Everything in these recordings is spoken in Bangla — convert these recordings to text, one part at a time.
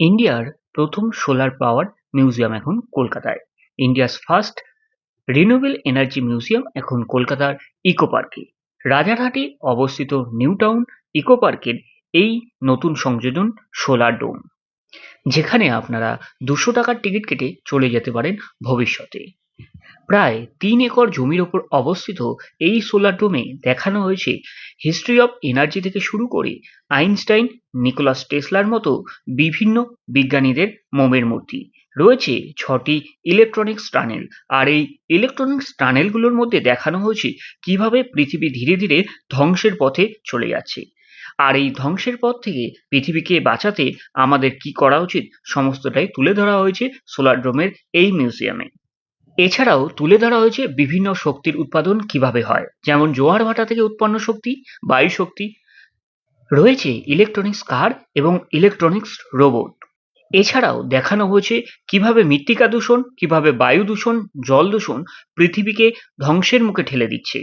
ইন্ডিয়ার প্রথম সোলার পাওয়ার মিউজিয়াম এখন কলকাতায়। India's first renewable energy museum এখন কলকাতার ইকো পার্কে রাজারহাটে অবস্থিত নিউ টাউন ইকো পার্কের এই নতুন সংযোজন সোলার ডোম। যেখানে আপনারা দুশো টাকার টিকিট কেটে চলে যেতে পারেন ভবিষ্যতে। প্রায় তিন একর জমির ওপর অবস্থিত এই সোলার ডোমে দেখানো হয়েছে হিস্ট্রি অফ এনার্জি থেকে শুরু করে আইনস্টাইন, নিকোলাস টেসলার মতো বিভিন্ন বিজ্ঞানীদের মোমের মূর্তি। রয়েছে ছটি ইলেকট্রনিক্স টানেল আর এই ইলেকট্রনিক্স টানেলগুলোর মধ্যে দেখানো হয়েছে কীভাবে পৃথিবী ধীরে ধীরে ধ্বংসের পথে চলে যাচ্ছে। আর এই ধ্বংসের পথ থেকে পৃথিবীকে বাঁচাতে আমাদের কি করা উচিত, সমস্তটাই তুলে ধরা হয়েছে সোলার ড্রোমের এই মিউজিয়ামে এছাড়াও তুলে ধরা হয়েছে বিভিন্ন শক্তির উৎপাদন কীভাবে হয়। যেমন জোয়ার ভাটা থেকে উৎপন্ন শক্তি, বায়ু শক্তি, রয়েছে ইলেকট্রনিক্স কার এবং ইলেকট্রনিক্স রোবট এছাড়াও দেখানো হয়েছে কীভাবে মৃত্তিকা দূষণ, কীভাবে বায়ু দূষণ, জল দূষণ পৃথিবীকে ধ্বংসের মুখে ঠেলে দিচ্ছে।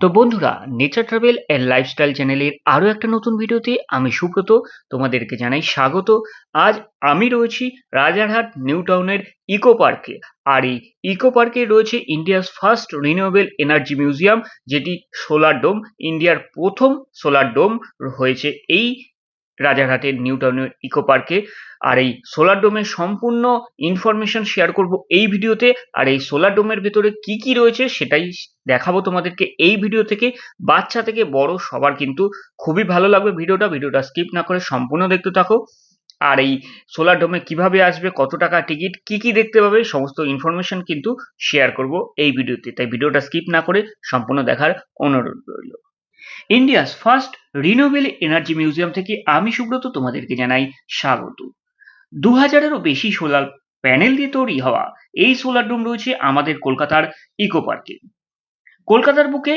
তো বন্ধুরা নেচার ট্রাভেল অ্যান্ড লাইফস্টাইল চ্যানেলের আরও একটা নতুন ভিডিওতে আমি সুব্রত, তোমাদেরকে জানাই স্বাগত। আজ আমি রয়েছি রাজারহাট নিউ টাউনের ইকো পার্কে আর এই ইকো পার্কে রয়েছে ইন্ডিয়ার ফার্স্ট রিনিউয়েবল এনার্জি মিউজিয়াম যেটি সোলার ডোম ইন্ডিয়ার প্রথম সোলার ডোম হয়েছে এই রাজারহাটের নিউ টাউনের ইকো পার্কে। আর এই সোলার ডোমের সম্পূর্ণ ইনফরমেশন শেয়ার করব এই ভিডিওতে। আর এই সোলার ডোমের ভেতরে কি কি রয়েছে সেটাই দেখাবো তোমাদেরকে এই ভিডিও থেকে। বাচ্চা থেকে বড় সবার কিন্তু খুবই ভালো লাগবে ভিডিওটা। ভিডিওটা স্কিপ না করে সম্পূর্ণ দেখতে থাকো। আর এই সোলার ডোমে কীভাবে আসবে, কত টাকা টিকিট, কি কি দেখতে পাবে, সমস্ত ইনফরমেশন কিন্তু শেয়ার করব এই ভিডিওতে। তাই ভিডিওটা স্কিপ না করে সম্পূর্ণ দেখার অনুরোধ রইল। India's first renewable energy museum থেকে আমি সুব্রত তোমাদেরকে জানাই স্বাগত। দু হাজারেরও বেশি সোলার প্যানেল দিয়ে তৈরি হওয়া এই সোলার ডোম রয়েছে আমাদের কলকাতার ইকো পার্কে কলকাতার বুকে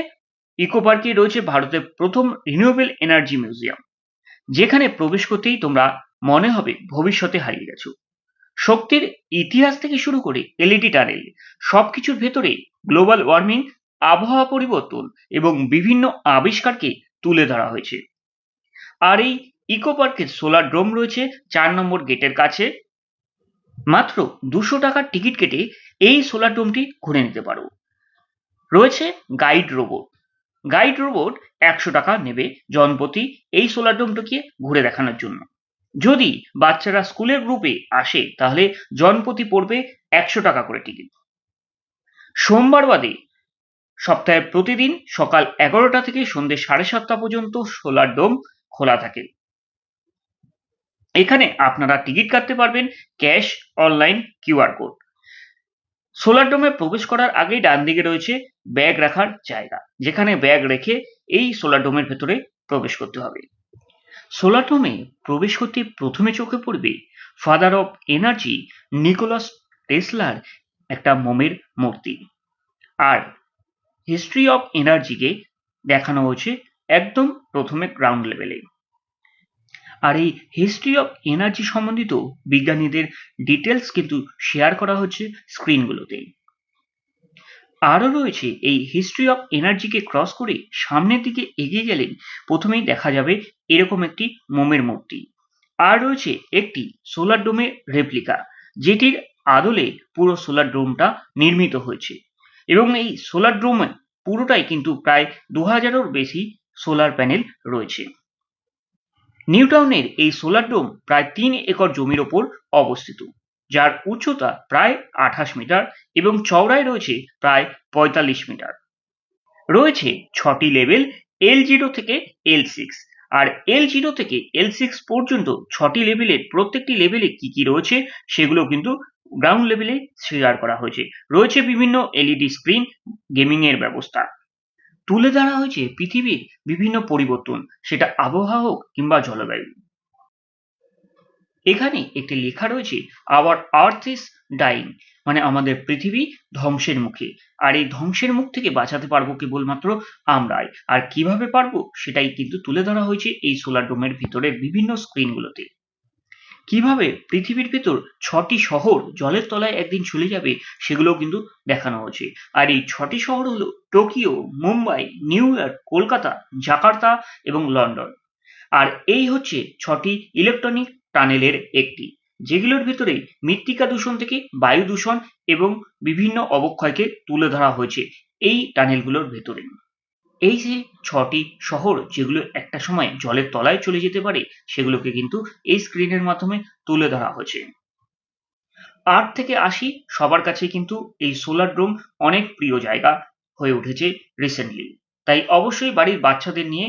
ইকো পার্কে রয়েছে ভারতের প্রথম রিনিউয়েবল এনার্জি মিউজিয়াম যেখানে প্রবেশ করতেই তোমরা মনে হবে ভবিষ্যতে হারিয়ে গেছো। শক্তির ইতিহাস থেকে শুরু করে এলইডি টানেল সবকিছুর ভেতরে গ্লোবাল ওয়ার্মিং আবহাওয়া পরিবর্তন এবং বিভিন্ন আবিষ্কারকে তুলে ধরা হয়েছে। আর এই ইকো পার্কের সোলার ড্রোম রয়েছে চার নম্বর গেটের কাছে। মাত্র দুশো টাকার টিকিট কেটে এই সোলার ড্রোমটি ঘুরে নিতে পারো। রয়েছে গাইড রোবট গাইড রোবট একশো টাকা নেবে জনপ্রতি এই সোলার ডোমটিকে ঘুরে দেখানোর জন্য। যদি বাচ্চারা স্কুলের গ্রুপে আসে, তাহলে জনপ্রতি পড়বে একশো টাকা করে টিকিট সোমবার বাদে সপ্তাহে প্রতিদিন সকাল এগারোটা থেকে সন্ধ্যে সাড়ে সাতটা পর্যন্ত সোলার ডোম খোলা থাকে। এখানে আপনারা টিকিট কাটতে পারবেন cash, online QR code. Solar ডোমে প্রবেশ করার আগেই ডান দিকে রয়েছে ব্যাগ রাখার জায়গা, যেখানে ব্যাগ রেখে এই সোলার ডোমের ভেতরে প্রবেশ করতে হবে। সোলার ডোমে প্রবেশ করতে প্রথমে চোখে পড়বে ফাদার অফ এনার্জি নিকোলাস টেসলার একটা মোমের মূর্তি। আর হিস্ট্রি অফ এনার্জিকে দেখানো হয়েছে একদম প্রথমে গ্রাউন্ড লেভেলে আর এই হিস্ট্রি অফ এনার্জি সম্বন্ধিত বিজ্ঞানীদের ডিটেলস কিন্তু শেয়ার করা হচ্ছে স্ক্রিনগুলোতে আরও রয়েছে, এই হিস্ট্রি অফ এনার্জিকে ক্রস করে সামনের দিকে এগিয়ে গেলেন প্রথমেই দেখা যাবে এরকম একটি মোমের মূর্তি। আর রয়েছে একটি সোলার ডোমের রেপ্লিকা যেটির আদলে পুরো সোলার ডোমটা নির্মিত হয়েছে। এবং এই সোলার ড্রোমে পুরোটাই কিন্তু প্রায় দু হাজারের বেশি সোলার প্যানেল রয়েছে। নিউটাউনের এই সোলার ডোম প্রায় তিন একর জমির ওপর অবস্থিত, যার উচ্চতা প্রায় আঠাশ মিটার এবং চওড়ায় রয়েছে প্রায় পঁয়তাল্লিশ মিটার। রয়েছে ছটি লেভেল এল জিরো থেকে এল সিক্স আর এল জিরো থেকে এল সিক্স পর্যন্ত ছটি লেভেলের প্রত্যেকটি লেভেলে কি কি রয়েছে সেগুলো কিন্তু গ্রাউন্ড লেভেলে শেয়ার করা হয়েছে। রয়েছে বিভিন্ন এলইডি স্ক্রিন গেমিং এর ব্যবস্থা। তুলে ধরা হয়েছে পৃথিবীর বিভিন্ন পরিবর্তন, সেটা আবহাওয়া হোক কিংবা জলবায়ু। এখানে একটি লেখা রয়েছে আওয়ার আর্থ ইস ডাইং মানে আমাদের পৃথিবী ধ্বংসের মুখে। আর এই ধ্বংসের মুখ থেকে বাঁচাতে পারব কেবলমাত্র আমরাই। আর কীভাবে পারব সেটাই কিন্তু তুলে ধরা হয়েছে এই সোলার ডোমের ভিতরের বিভিন্ন স্ক্রিনগুলোতে কীভাবে পৃথিবীর ভেতর ছটি শহর জলের তলায় একদিন চলে যাবে সেগুলো কিন্তু দেখানো হয়েছে। আর এই ছটি শহর হলো Tokyo, Mumbai, new York, Kolkata, Jakarta এবং লন্ডন। আর এই হচ্ছে ছটি ইলেকট্রনিক টানেলের একটি, যেগুলোর ভেতরে মৃত্তিকা দূষণ থেকে বায়ু দূষণ এবং বিভিন্ন অবক্ষয়কে তুলে ধরা হয়েছে এই টানেলগুলোর ভেতরে। এই যে ছটি শহর যেগুলো একটা সময় জলের তলায় চলে যেতে পারে, সেগুলোকে কিন্তু এই স্ক্রিনের মাধ্যমে তুলে ধরা হয়েছে। আট থেকে আশি সবার কাছে কিন্তু এই সোলার ড্রোম অনেক প্রিয় জায়গা হয়ে উঠেছে রিসেন্টলি তাই অবশ্যই বাড়ির বাচ্চাদের নিয়ে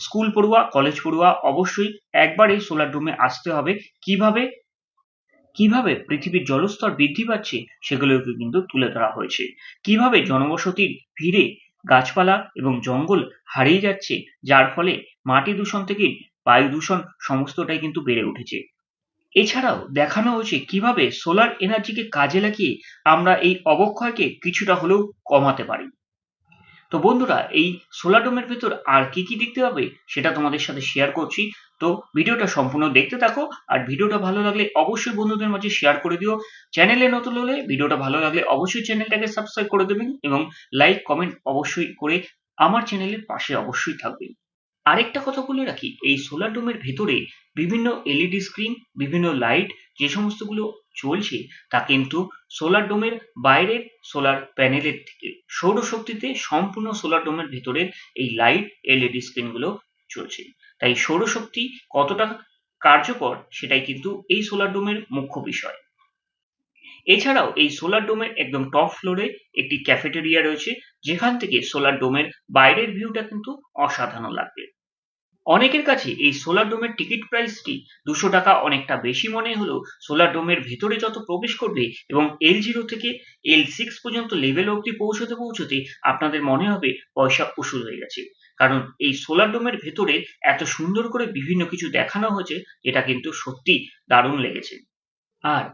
স্কুল পড়ুয়া কলেজ পড়ুয়া অবশ্যই একবার এই সোলার ড্রোমে আসতে হবে। কীভাবে? কীভাবে পৃথিবীর জলস্তর বৃদ্ধি পাচ্ছে, সেগুলোকে কিন্তু তুলে ধরা হয়েছে। কীভাবে জনবসতির ভিড়ে গাছপালা এবং জঙ্গল হারিয়ে যাচ্ছে, যার ফলে মাটি দূষণ থেকে বায়ু দূষণ সমস্তটাই কিন্তু বেড়ে উঠেছে। এছাড়াও দেখানো হয়েছে কীভাবে সোলার এনার্জিকে কাজে লাগিয়ে আমরা এই অবক্ষয়কে কিছুটা হলেও কমাতে পারি। তো বন্ধুরা, এই সোলার ডোমের ভেতর আর কি কি দেখতে পাবে সেটা তোমাদের সাথে শেয়ার করছি। তো ভিডিওটা সম্পূর্ণ দেখতে থাকো আর ভিডিওটা ভালো লাগলে অবশ্যই বন্ধুদের মাঝে শেয়ার করে দিও। চ্যানেলে নতুন হলে ভিডিওটা ভালো লাগলে অবশ্যই চ্যানেলটাকে সাবস্ক্রাইব করে দেবেন এবং লাইক কমেন্ট অবশ্যই করে আমার চ্যানেলের পাশে অবশ্যই থাকবেন আরেকটা কথা বলে রাখি, এই সোলার ডোমের ভেতরে বিভিন্ন এলইডি স্ক্রিন বিভিন্ন লাইট যে সমস্তগুলো চলছে, তা কিন্তু সোলার ডোমের বাইরের সোলার প্যানেলের থেকে সৌরশক্তিতে সম্পূর্ণ সোলার ডোমের ভেতরের এই লাইট এলইডি স্ক্রিনগুলো চলছে। তাই সৌরশক্তি কতটা কার্যকর সেটাই কিন্তু এই সোলার ডোমের মুখ্য বিষয়। এছাড়াও এই সোলার ডোমের একদম টপ ফ্লোরে একটি ক্যাফেটেরিয়া রয়েছে, যেখান থেকে সোলার ডোমের বাইরের ভিউটা কিন্তু অসাধারণ লাগবে। অনেকের কাছে এই সোলার ডোমের টিকিট প্রাইসটি দুশো টাকা অনেকটা বেশি মনে হলেও সোলার ডোমের ভেতরে যত প্রবেশ করবে এবং এল জিরো থেকে এল সিক্স পর্যন্ত লেভেল অবধি পৌঁছতে পৌঁছতে আপনাদের মনে হবে পয়সা উসুল হয়ে গেছে। কারণ এই সোলার ডোমের ভেতরে এত সুন্দর করে বিভিন্ন কিছু দেখানো হয়েছে যেটা কিন্তু সত্যি দারুণ লেগেছে। আর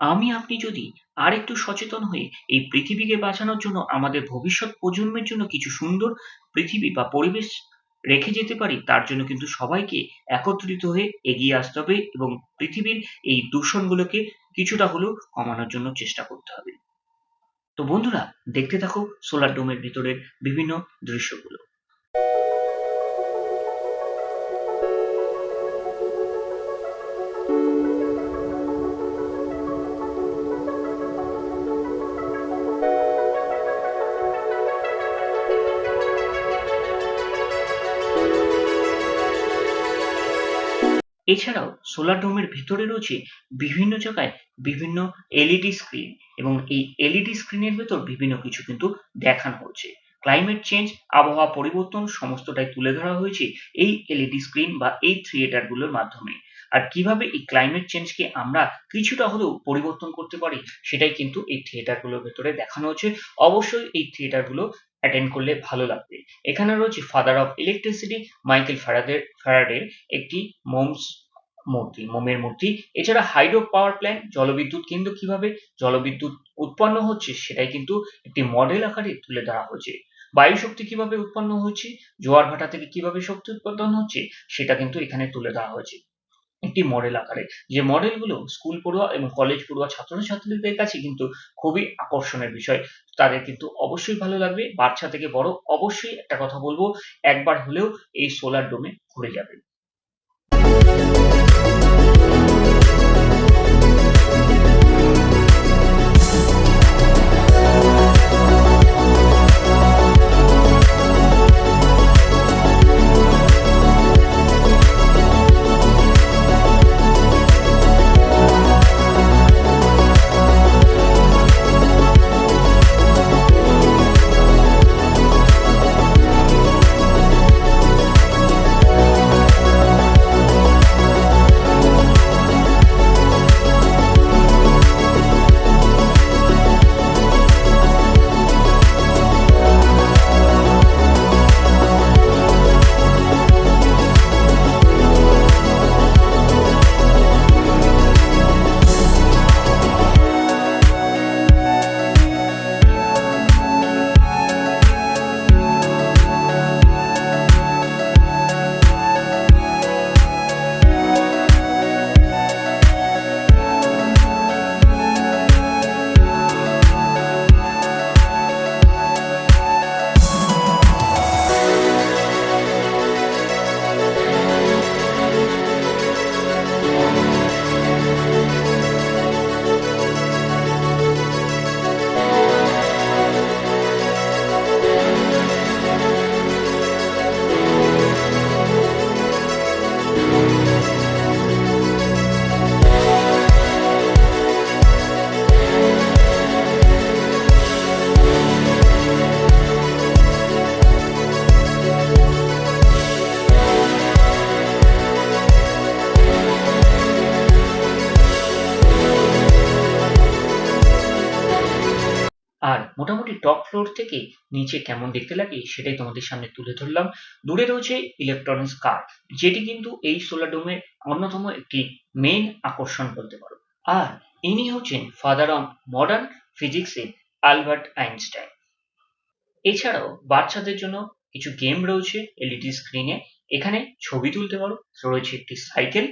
আমি, আপনি যদি আর একটু সচেতন হয়ে এই পৃথিবীকে বাঁচানোর জন্য আমাদের ভবিষ্যৎ প্রজন্মের জন্য কিছু সুন্দর পৃথিবী বা পরিবেশ রেখে যেতে পারি, তার জন্য কিন্তু সবাইকে একত্রিত হয়ে এগিয়ে আসতে হবে এবং পৃথিবীর এই দূষণগুলোকে কিছুটা হলেও কমানোর জন্য চেষ্টা করতে হবে। তো বন্ধুরা, দেখতে থাকো সোলার ডোমের ভিতরের বিভিন্ন দৃশ্যগুলো। এছাড়াও সোলার ডোমের ভিতরে রয়েছে বিভিন্ন জায়গায় বিভিন্ন এলইডি স্ক্রিন এবং এই এলইডি স্ক্রিনের ভেতর বিভিন্ন কিছু কিন্তু দেখানো হচ্ছে ক্লাইমেট চেঞ্জ আবহাওয়া পরিবর্তন সমস্তটাই তুলে ধরা হয়েছে এই এলইডি স্ক্রিন বা এই থিয়েটারগুলোর মাধ্যমে। আর কীভাবে এই ক্লাইমেট চেঞ্জকে আমরা কিছুটা হলেও পরিবর্তন করতে পারি, সেটাই কিন্তু এই থিয়েটারগুলোর ভেতরে দেখানো হচ্ছে অবশ্যই এই থিয়েটারগুলো অ্যাটেন্ড করলে ভালো লাগবে। এখানে রয়েছে ফাদার অফ ইলেকট্রিসিটি মাইকেল ফ্যারাডের ফ্যারাডের একটি মোমস মূর্তি, মোমের মূর্তি। এছাড়া হাইড্রো পাওয়ার প্ল্যান্ট জলবিদ্যুৎ কেন্দ্র কীভাবে জলবিদ্যুৎ উৎপন্ন হচ্ছে সেটাই কিন্তু একটি মডেল আকারে তুলে ধরা হয়েছে। বায়ু শক্তি কীভাবে উৎপন্ন হচ্ছে, জোয়ার ভাটা থেকে কীভাবে শক্তি উৎপাদন হচ্ছে, সেটা কিন্তু এখানে তুলে ধরা হয়েছে। একটি মডেল আকারে। যে মডেলগুলো স্কুল পড়ুয়া এবং কলেজ পড়ুয়া ছাত্রছাত্রীদের কাছে কিন্তু খুবই আকর্ষণের বিষয়। তাদের কিন্তু অবশ্যই ভালো লাগবে। বাচ্চা থেকে বড় অবশ্যই একটা কথা বলব, একবার হলেও এই সোলার ডোমে ঘুরে যাবে মোটামুটি টপ ফ্লোর থেকে নিচে কেমন দেখতে লাগে সেটাই তোমাদের সামনে তুলে ধরলাম। দূরে রয়েছে ইলেকট্রনিক্স কার যেটি কিন্তু এই সোলার ডোমের অন্যতম একটি মেইন আকর্ষণ বলতে পারো। আর ইনি হচ্ছেন ফাদার অফ মডার্ন ফিজিক্সের আলবার্ট আইনস্টাইন। এছাড়াও বাচ্চাদের জন্য কিছু গেম রয়েছে এলইডি স্ক্রিনে এখানে ছবি তুলতে পারো, রয়েছে একটি সাইকেল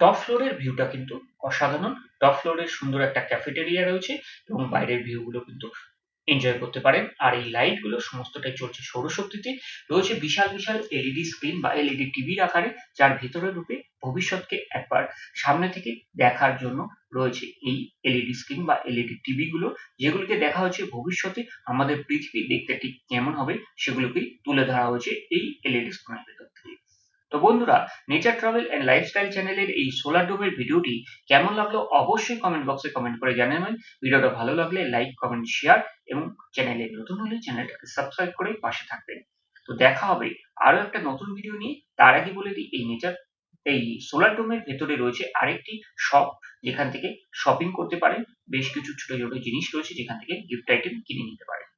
টপ ফ্লোরের ভিউটা কিন্তু অসাধারণ। টপ ফ্লোরে সুন্দর একটা ক্যাফেটেরিয়া রয়েছে এবং বাইরের ভিউগুলো কিন্তু এনজয় করতে পারেন। আর এই লাইটগুলো সমস্তটাই চলছে সৌরশক্তিতে। রয়েছে বিশাল বিশাল এলইডি স্ক্রিন বা এলইডি টিভির আকারে, যার ভিতরে রূপে ভবিষ্যৎকে একবার সামনে থেকে দেখার জন্য রয়েছে এই এলইডি স্ক্রিন বা এলইডি টিভি গুলো। যেগুলোকে দেখা হচ্ছে ভবিষ্যতে। আমাদের পৃথিবী দেখতে ঠিক কেমন হবে সেগুলোকে তুলে ধরা হয়েছে এই এলইডি থেকে তো বন্ধুরা নেচার ট্রাভেল অ্যান্ড লাইফস্টাইল চ্যানেলের এই সোলার ডোমের ভিডিওটি কেমন লাগল অবশ্যই কমেন্ট বক্সে কমেন্ট করে জানাবেন। ভিডিওটা ভালো লাগলে লাইক কমেন্ট শেয়ার এবং চ্যানেলে নতুন হলে চ্যানেলটাকে সাবস্ক্রাইব করে পাশে থাকবেন। তো দেখা হবে আরও একটা নতুন ভিডিও নিয়ে। তার আগে বলে দিই, এই নেচার এই সোলার ডোমের ভেতরে রয়েছে আরেকটি শপ যেখান থেকে শপিং করতে পারেন। বেশ কিছু ছোট ছোট জিনিস রয়েছে যেখান থেকে গিফট আইটেম কিনে নিতে পারেন।